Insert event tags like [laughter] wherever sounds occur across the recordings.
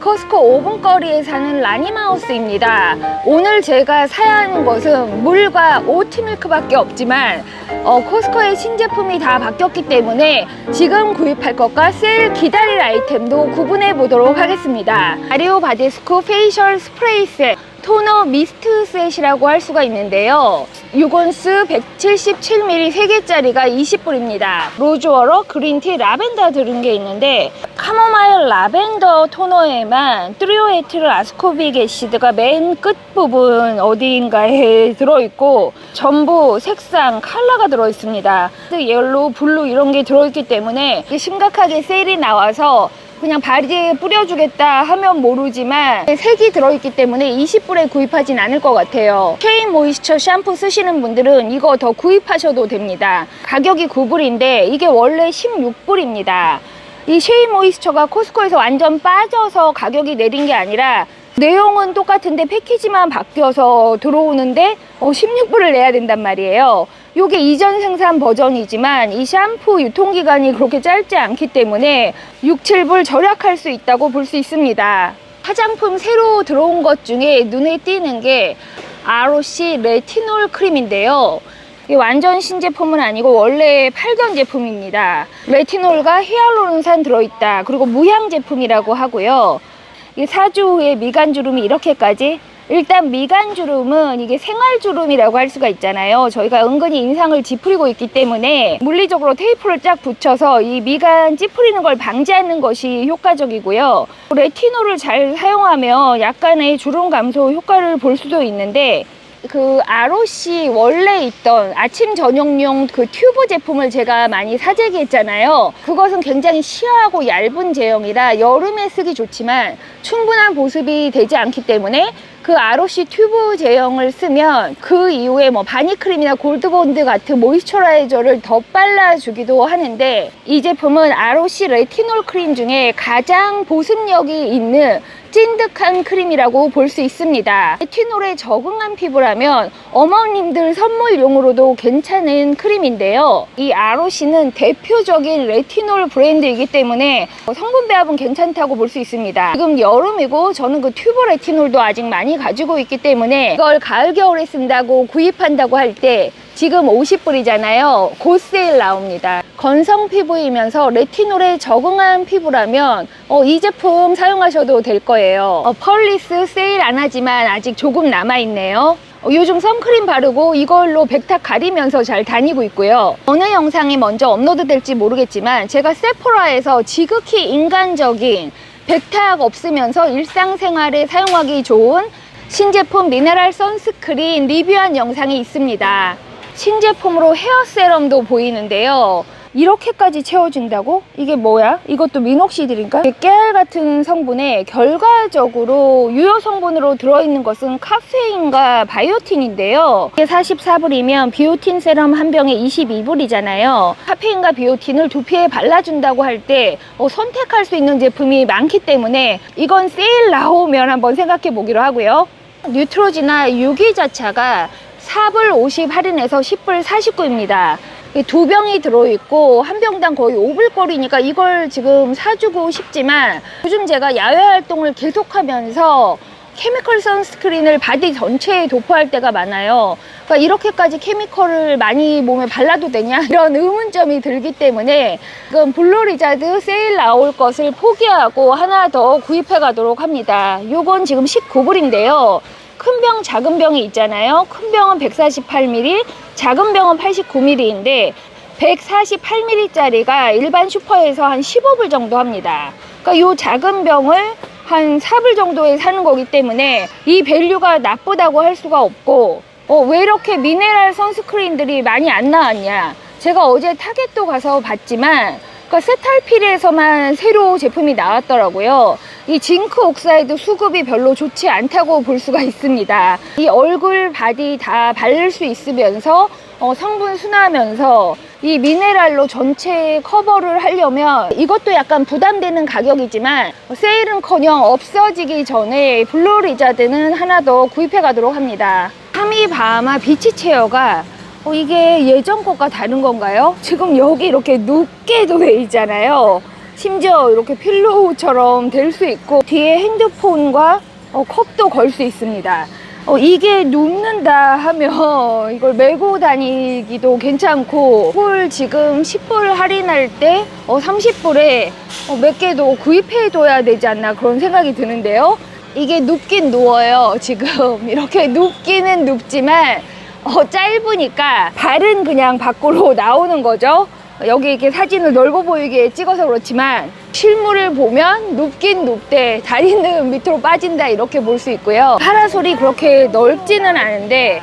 코스코 5분 거리에 사는 라니마우스입니다. 오늘 제가 사야 하는 것은 물과 오트밀크밖에 없지만 어, 코스코의 신제품이 다 바뀌었기 때문에 지금 구입할 것과 세일 기다릴 아이템도 구분해 보도록 하겠습니다. 아리오 바데스코 페이셜 스프레이 셋 토너 미스트 셋이라고 할 수가 있는데요. 6온스 177ml 3개짜리가 20불입니다. 로즈워러, 그린티, 라벤더 들은 게 있는데 카모마일 라벤더 토너에만 트리오에틸 아스코빅 애시드가 맨 끝부분 어디인가에 [laughs] 들어있고 전부 색상 컬러가 들어있습니다. 옐로우, 블루 이런 게 들어있기 때문에 심각하게 세일이 나와서 그냥 바지에 뿌려주겠다 하면 모르지만 색이 들어있기 때문에 20불에 구입하진 않을 것 같아요. 쉐인 모이스처 샴푸 쓰시는 분들은 이거 더 구입하셔도 됩니다. 가격이 9불인데 이게 원래 16불입니다. 이 쉐인 모이스처가 코스코에서 완전 빠져서 가격이 내린 게 아니라 내용은 똑같은데 패키지만 바뀌어서 들어오는데 어, 16불을 내야 된단 말이에요. 요게 이전 생산 버전이지만 이 샴푸 유통기간이 그렇게 짧지 않기 때문에 6, 7불 절약할 수 있다고 볼 수 있습니다. 화장품 새로 들어온 것 중에 눈에 띄는 게 ROC 레티놀 크림인데요. 이게 완전 신제품은 아니고 원래 팔던 제품입니다. 레티놀과 히알루론산 들어있다. 그리고 무향 제품이라고 하고요. 이 사주에 미간 주름이 이렇게까지 일단 미간 주름은 이게 생활 주름이라고 할 수가 있잖아요. 저희가 은근히 인상을 찌푸리고 있기 때문에 물리적으로 테이프를 쫙 붙여서 이 미간 찌푸리는 걸 방지하는 것이 효과적이고요. 레티놀을 잘 사용하면 약간의 주름 감소 효과를 볼 수도 있는데 그 ROC 원래 있던 아침 저녁용 그 튜브 제품을 제가 많이 사재기했잖아요. 그것은 굉장히 시하고 얇은 제형이라 여름에 쓰기 좋지만 충분한 보습이 되지 않기 때문에 그 ROC 튜브 제형을 쓰면 그 이후에 뭐 바니크림이나 골드본드 같은 모이스처라이저를 더 빨라주기도 하는데 이 제품은 ROC 레티놀 크림 중에 가장 보습력이 있는 찐득한 크림이라고 볼 수 있습니다. 레티놀에 적응한 피부라면 어머님들 선물용으로도 괜찮은 크림인데요. 이 ROC는 대표적인 레티놀 브랜드이기 때문에 성분 배합은 괜찮다고 볼 수 있습니다. 지금 여름이고 저는 그 튜브 레티놀도 아직 많이 가지고 있기 때문에 이걸 가을 겨울에 쓴다고 구입한다고 할 때 지금 50불이잖아요. 곧 세일 나옵니다. 건성 피부이면서 레티놀에 적응한 피부라면 어, 이 제품 사용하셔도 될 거예요. 어, 펄리스 세일 안 하지만 아직 조금 남아있네요. 어, 요즘 선크림 바르고 이걸로 백탁 가리면서 잘 다니고 있고요. 어느 영상이 먼저 업로드 될지 모르겠지만 제가 세포라에서 지극히 인간적인 백탁 없으면서 일상생활에 사용하기 좋은 신제품 미네랄 선스크린 리뷰한 영상이 있습니다. 신제품으로 헤어 세럼도 보이는데요. 이렇게까지 채워준다고? 이게 뭐야? 이것도 미녹시딜인가? 깨알 같은 성분에 결과적으로 유효 성분으로 들어있는 것은 카페인과 바이오틴인데요. 이게 44불이면 비오틴 세럼 한 병에 22불이잖아요. 카페인과 비오틴을 두피에 발라준다고 할때 어, 선택할 수 있는 제품이 많기 때문에 이건 세일 나오면 한번 생각해 보기로 하고요. 뉴트로지나 유기자차가 4불 50 할인해서 10불 49입니다. 두 병이 들어있고 한 병당 거의 5불거리니까 이걸 지금 사주고 싶지만 요즘 제가 야외 활동을 계속하면서 케미컬 선스크린을 바디 전체에 도포할 때가 많아요. 그러니까 이렇게까지 케미컬을 많이 몸에 발라도 되냐 [laughs] 이런 의문점이 들기 때문에 지금 블루리자드 세일 나올 것을 포기하고 하나 더 구입해 가도록 합니다. 요건 지금 19불인데요. 큰 병, 작은 병이 있잖아요. 큰 병은 148ml, 작은 병은 89ml인데 148ml짜리가 일반 슈퍼에서 한 15불 정도 합니다. 그러니까 요 작은 병을 한 4불 정도에 사는 거기 때문에 이 밸류가 나쁘다고 할 수가 없고 어, 왜 이렇게 미네랄 선스크린들이 많이 안 나왔냐 제가 어제 타겟도 가서 봤지만 그러니까 세탈필에서만 새로 제품이 나왔더라고요. 이 징크 옥사이드 수급이 별로 좋지 않다고 볼 수가 있습니다. 이 얼굴, 바디 다 바를 수 있으면서 어, 성분 순하면서 이 미네랄로 전체 커버를 하려면 이것도 약간 부담되는 가격이지만 세일은커녕 없어지기 전에 블루리자드는 하나 더 구입해 가도록 합니다. 하미 바하마 비치 체어가 어, 이게 예전 것과 다른 건가요? 지금 여기 이렇게 눕게도 돼 있잖아요. 심지어 이렇게 필로우처럼 될 수 있고 뒤에 핸드폰과 어, 컵도 걸 수 있습니다. 어, 이게 눕는다 하면 [laughs] 이걸 메고 다니기도 괜찮고 이걸 지금 10불 할인할 때 어, 30불에 몇 개도 구입해 둬야 되지 않나 그런 생각이 드는데요. 이게 눕긴 누워요. [laughs] 지금 이렇게 눕기는 눕지만 어, 짧으니까 발은 그냥 밖으로 [laughs] 나오는 거죠. 여기 이렇게 사진을 넓어 보이게 찍어서 그렇지만 실물을 보면 눕긴 눕대 다리는 밑으로 빠진다 이렇게 볼 수 있고요. 파라솔이 그렇게 넓지는 않은데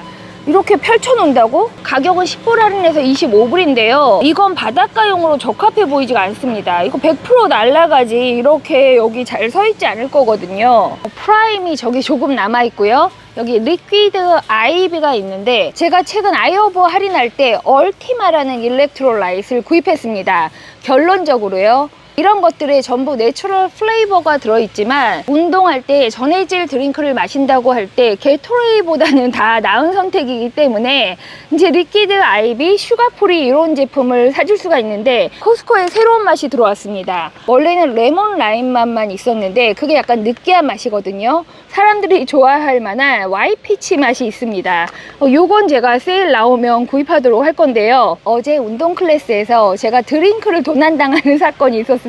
이렇게 펼쳐놓는다고? 가격은 10불 할인해서 25불인데요. 이건 바닷가용으로 적합해 보이지가 않습니다. 이거 100% 날라가지 이렇게 여기 잘 서 있지 않을 거거든요. 프라임이 저기 조금 남아 있고요. 여기 리퀴드 아이비가 있는데 제가 최근 아이오버 할인할 때 얼티마라는 일렉트로 라이트를 구입했습니다. 결론적으로요. 이런 것들에 전부 내추럴 플레이버가 들어있지만 운동할 때 전해질 드링크를 마신다고 할 때 게토레이보다는 다 나은 선택이기 때문에 이제 리퀴드 아이비 슈가프리 이런 제품을 사줄 수가 있는데 코스코에 새로운 맛이 들어왔습니다. 원래는 레몬 라임 맛만 있었는데 그게 약간 느끼한 맛이거든요. 사람들이 좋아할 만한 와이피치 맛이 있습니다. 어, 요건 제가 세일 나오면 구입하도록 할 건데요. 어제 운동 클래스에서 제가 드링크를 도난당하는 [laughs] 사건이 있었습니다.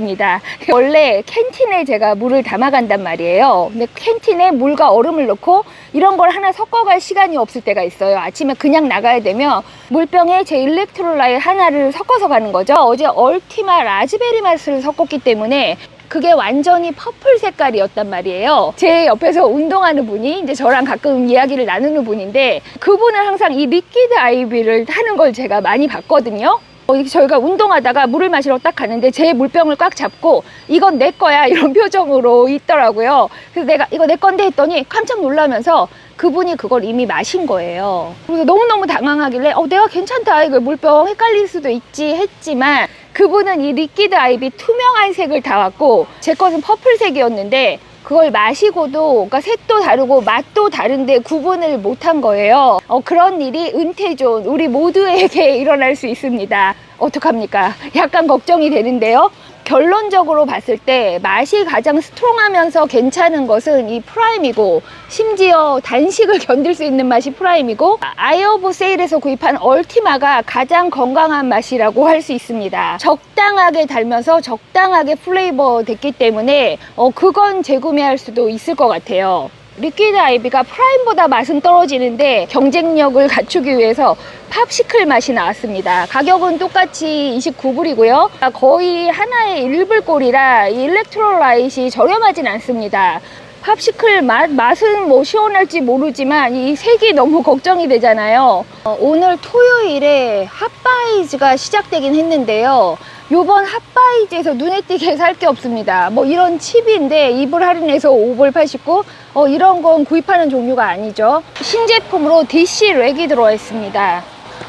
원래 캔틴에 제가 물을 담아간단 말이에요. 근데 캔틴에 물과 얼음을 넣고 이런 걸 하나 섞어갈 시간이 없을 때가 있어요. 아침에 그냥 나가야 되면 물병에 제 일렉트롤라이트 하나를 섞어서 가는 거죠. 어제 얼티마 라즈베리 맛을 섞었기 때문에 그게 완전히 퍼플 색깔이었단 말이에요. 제 옆에서 운동하는 분이 이제 저랑 가끔 이야기를 나누는 분인데 그분은 항상 이 리퀴드 아이비를 하는 걸 제가 많이 봤거든요. 어, 저희가 운동하다가 물을 마시러 딱 가는데 제 물병을 꽉 잡고 이건 내 거야 이런 [laughs] 표정으로 있더라고요. 그래서 내가 이거 내 건데 했더니 깜짝 놀라면서 그분이 그걸 이미 마신 거예요. 그래서 너무너무 당황하길래 어 내가 괜찮다 이거 물병 헷갈릴 수도 있지 했지만 그분은 이 리퀴드 아이비 투명한 색을 다 왔고 제 것은 퍼플색이었는데 그걸 마시고도 그러니까 색도 다르고 맛도 다른데 구분을 못한 거예요. 어, 그런 일이 은퇴존 우리 모두에게 [laughs] 일어날 수 있습니다. 어떡합니까? 약간 걱정이 되는데요. 결론적으로 봤을 때 맛이 가장 스트롱하면서 괜찮은 것은 이 프라임이고 심지어 단식을 [laughs] 견딜 수 있는 맛이 프라임이고 아이오브 세일에서 구입한 얼티마가 가장 건강한 맛이라고 할 수 있습니다. 적당하게 달면서 적당하게 플레이버 됐기 때문에 어, 그건 재구매할 수도 있을 것 같아요. 리퀴드 아이비가 프라임보다 맛은 떨어지는데 경쟁력을 [laughs] 갖추기 위해서 팝시클 맛이 나왔습니다. 가격은 똑같이 29불이고요. 거의 하나에 1불꼴이라 이 일렉트로라이트이 저렴하진 않습니다. 팝시클 맛, 맛은 뭐 시원할지 모르지만 이 색이 너무 [laughs] 걱정이 되잖아요. 어, 오늘 토요일에 핫바이즈가 시작되긴 했는데요. 요번 핫바이즈에서 눈에 띄게 살 게 없습니다. 뭐 이런 칩인데 2불 할인해서 5불 89. 어, 이런 건 구입하는 종류가 아니죠. 신제품으로 DC 렉이 들어와 있습니다.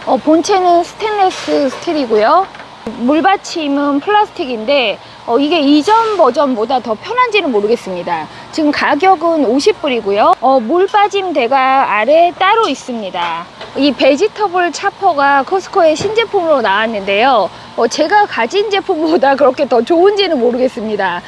어, 본체는 스테인레스 스틸이고요. 물받침은 플라스틱인데 어, 이게 이전 버전보다 더 편한지는 모르겠습니다. 지금 가격은 50불이고요. 어, 물 빠짐 대가 아래 따로 있습니다. 이 베지터블 차퍼가 코스코의 신제품으로 나왔는데요. 어, 제가 가진 제품보다 그렇게 더 좋은지는 모르겠습니다.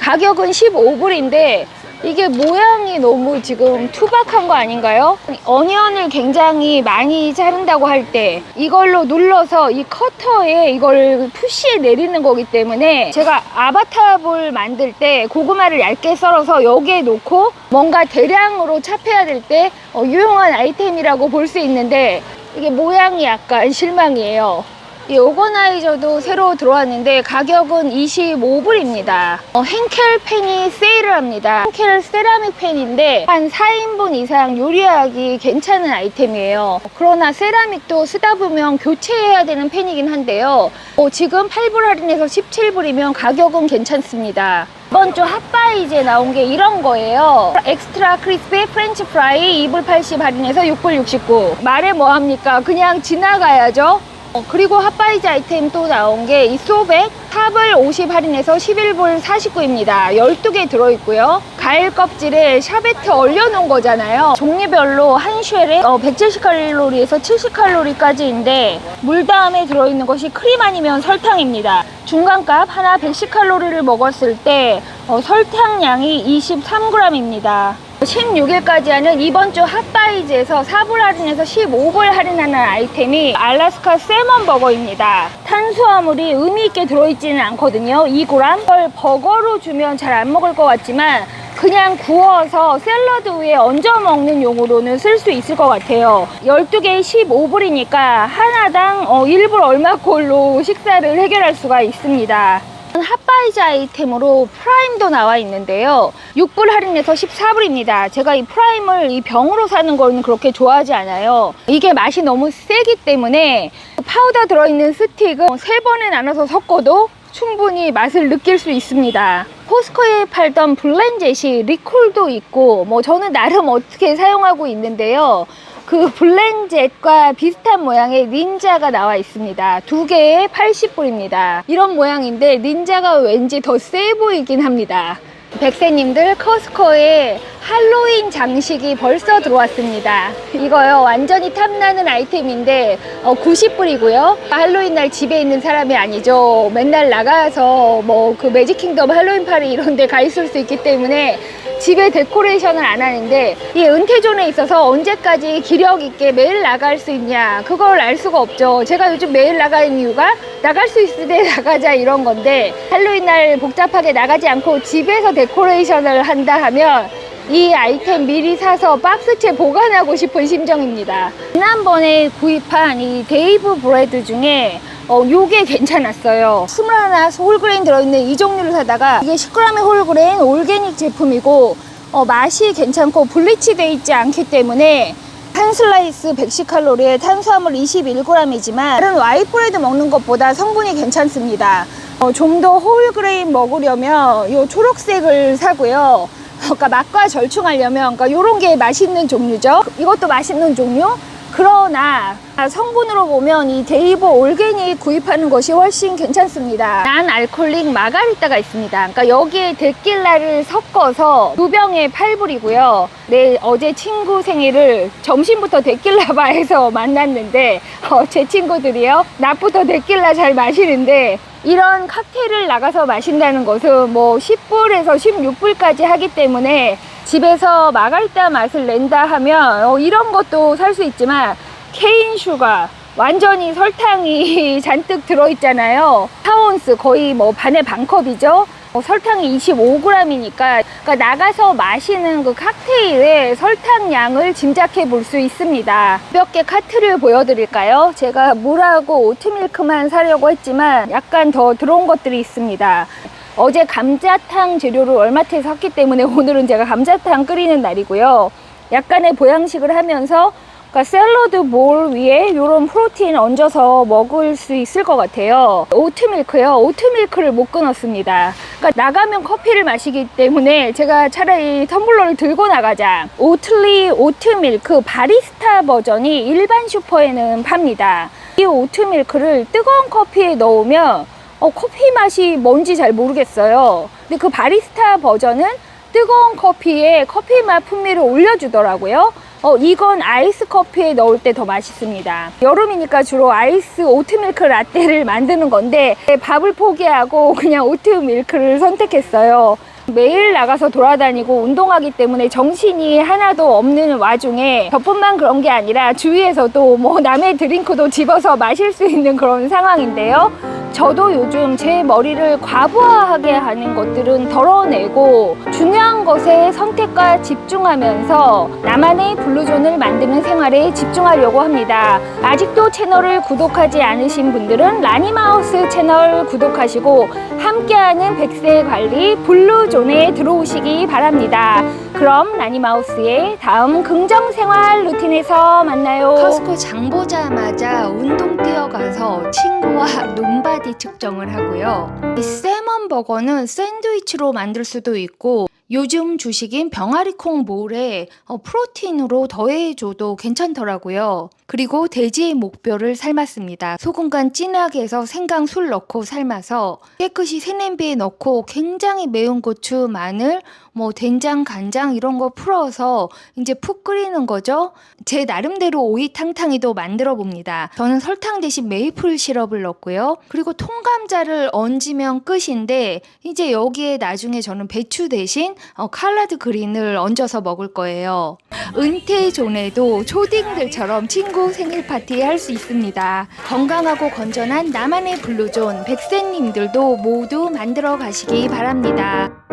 가격은 15불인데 이게 모양이 너무 지금 투박한 거 아닌가요? 어니언을 굉장히 많이 자른다고 할 때 이걸로 눌러서 이 커터에 이걸 푸시해 내리는 거기 때문에 제가 아바타볼 만들 때 고구마를 얇게 썰어서 여기에 놓고 뭔가 대량으로 찹해야 될때 어, 유용한 아이템이라고 볼 수 있는데 이게 모양이 약간 실망이에요. 이 오거나이저도 새로 들어왔는데 가격은 25불입니다. 어, henkel 펜이 세일을 합니다. henkel 세라믹 펜인데 한 4인분 이상 요리하기 괜찮은 아이템이에요. 그러나 세라믹도 쓰다 보면 교체해야 되는 펜이긴 한데요. 어, 지금 8불 할인해서 17불이면 가격은 괜찮습니다. 이번 주 핫바이즈에 나온 게 이런 거예요. 엑스트라 크리스피 프렌치 프라이 2불 80 할인해서 6불 69. 말해 뭐합니까? 그냥 지나가야죠. 어, 그리고 핫바이즈 아이템 또 나온 게 이 소백 탑을 50 할인해서 11불 49입니다. 12개 들어있고요. 과일 껍질에 샤베트 얼려놓은 거잖아요. 종류별로 한 쉘에 170칼로리에서 70칼로리까지인데 물 다음에 들어있는 것이 크림 아니면 설탕입니다. 중간값 하나 110칼로리를 먹었을 때 어, 설탕량이 23g입니다. 16일까지 하는 이번 주 핫바이즈에서 4불 할인해서 15불 할인하는 아이템이 알라스카 세먼 버거입니다. 탄수화물이 의미 있게 들어있지는 않거든요. 2g. 이걸 버거로 주면 잘 안 먹을 것 같지만 그냥 구워서 샐러드 위에 얹어 먹는 용으로는 쓸 수 있을 것 같아요. 12개에 15불이니까 하나당 어, 1불 얼마 꼴로 식사를 해결할 수가 있습니다. 핫바이즈 아이템으로 프라임도 나와 있는데요. 6불 할인해서 14불입니다. 제가 이 프라임을 이 병으로 사는 건 그렇게 좋아하지 않아요. 이게 맛이 너무 세기 때문에 파우더 들어있는 스틱은 세 번에 나눠서 섞어도 충분히 맛을 느낄 수 있습니다. 포스코에 팔던 블렌젯이 리콜도 있고 뭐 저는 나름 어떻게 사용하고 있는데요. 그 블렌젯과 비슷한 모양의 닌자가 나와 있습니다. 두 개에 80불입니다. 이런 모양인데 닌자가 왠지 더 세 보이긴 합니다. 백세님들 커스코에 할로윈 장식이 벌써 들어왔습니다. 이거요 완전히 탐나는 아이템인데 어, 90불이고요. 할로윈 날 집에 있는 사람이 아니죠. 맨날 나가서 뭐 그 매직킹덤 할로윈 파리 이런 데 가 있을 수 있기 때문에 집에 데코레이션을 안 하는데 이 은퇴존에 있어서 언제까지 기력 있게 매일 나갈 수 있냐 그걸 알 수가 없죠. 제가 요즘 매일 나가는 이유가 나갈 수 있을 때 [laughs] 나가자 이런 건데 할로윈 날 복잡하게 나가지 않고 집에서 데코레이션을 한다 하면 이 아이템 미리 사서 박스채 보관하고 싶은 심정입니다. 지난번에 구입한 이 데이브 브레드 중에 어, 요게 괜찮았어요. 21 홀그레인 들어있는 이 종류를 사다가 이게 10g의 홀그레인 올게닉 제품이고 어, 맛이 괜찮고 블리치돼 있지 않기 때문에 한 슬라이스 110칼로리에 탄수화물 21g이지만 다른 와이프레드 먹는 것보다 성분이 괜찮습니다. 어, 좀 더 홀그레인 먹으려면 요 초록색을 사고요. 그러니까 맛과 절충하려면 그러니까 요런 게 맛있는 종류죠. 이것도 맛있는 종류. 그러나 성분으로 보면 이 데이버 올게닉 구입하는 것이 훨씬 괜찮습니다. 난 알콜릭 마가리타가 있습니다. 그러니까 여기에 데킬라를 섞어서 두 병에 8불이고요. 내 어제 친구 생일을 점심부터 데킬라 바에서 [laughs] 만났는데 어, 제 친구들이요. 낮부터 데킬라 잘 마시는데 이런 칵테일을 나가서 마신다는 것은 뭐 10불에서 16불까지 하기 때문에 집에서 마가리타 맛을 낸다 하면 어, 이런 것도 살 수 있지만 케인 슈가 완전히 설탕이 [laughs] 잔뜩 들어있잖아요. 4온스 거의 뭐 반의 반컵이죠. 어, 설탕이 25g이니까 그러니까 나가서 마시는 그 칵테일의 설탕량을 짐작해 볼 수 있습니다. 몇 개 카트를 보여드릴까요? 제가 물하고 오트밀크만 사려고 했지만 약간 더 들어온 것들이 있습니다. 어제 감자탕 재료를 얼마트에 샀기 때문에 [laughs] 오늘은 제가 감자탕 끓이는 날이고요. 약간의 보양식을 하면서 그러니까 샐러드 볼 위에 이런 프로틴 얹어서 먹을 수 있을 것 같아요. 오트밀크요. 오트밀크를 못 끊었습니다. 그러니까 나가면 커피를 마시기 때문에 제가 차라리 텀블러를 들고 나가자. 오틀리 오트밀크 바리스타 버전이 일반 슈퍼에는 팝니다. 이 오트밀크를 뜨거운 커피에 넣으면 어, 커피 맛이 뭔지 잘 모르겠어요. 근데 그 바리스타 버전은 뜨거운 커피에 커피 맛 풍미를 올려주더라고요. 어, 이건 아이스 커피에 넣을 때 더 맛있습니다. 여름이니까 주로 아이스 오트밀크 라떼를 [laughs] 만드는 건데 밥을 포기하고 그냥 오트밀크를 선택했어요. 매일 나가서 돌아다니고 운동하기 때문에 정신이 하나도 없는 와중에 저뿐만 그런 게 아니라 주위에서도 뭐 남의 드링크도 집어서 마실 수 있는 그런 상황인데요. 저도 요즘 제 머리를 과부하하게 하는 것들은 덜어내고 중요한 것에 선택과 집중하면서 나만의 블루존을 만드는 생활에 집중하려고 합니다. 아직도 채널을 구독하지 않으신 분들은 라니마우스 채널 구독하시고 함께하는 백세 관리 블루존 에 들어오시기 바랍니다. 그럼 라니마우스의 다음 긍정생활 루틴에서 만나요. 커스코 장 보자마자 운동 뛰어가서 친구와 [laughs] 눈바디 측정을 하고요. 이 세먼 버거는 샌드위치로 만들 수도 있고 요즘 주식인 병아리콩 몰에 어, 프로틴으로 더해줘도 괜찮더라고요. 그리고 돼지의 목뼈를 삶았습니다. 소금간 진하게 해서 생강 술 넣고 삶아서 깨끗이 새냄비에 넣고 굉장히 매운 고추, 마늘, 뭐 된장, 간장 이런 거 풀어서 이제 푹 끓이는 거죠. 제 나름대로 오이 탕탕이도 만들어 봅니다. 저는 설탕 대신 메이플 시럽을 넣고요. 그리고 통감자를 얹으면 끝인데 이제 여기에 나중에 저는 배추 대신 어, 칼라드 그린을 얹어서 먹을 거예요. 은퇴 존에도 초딩들처럼 친구 생일 파티 할 수 있습니다. 건강하고 건전한 나만의 블루존 백세님들도 모두 만들어 가시기 바랍니다.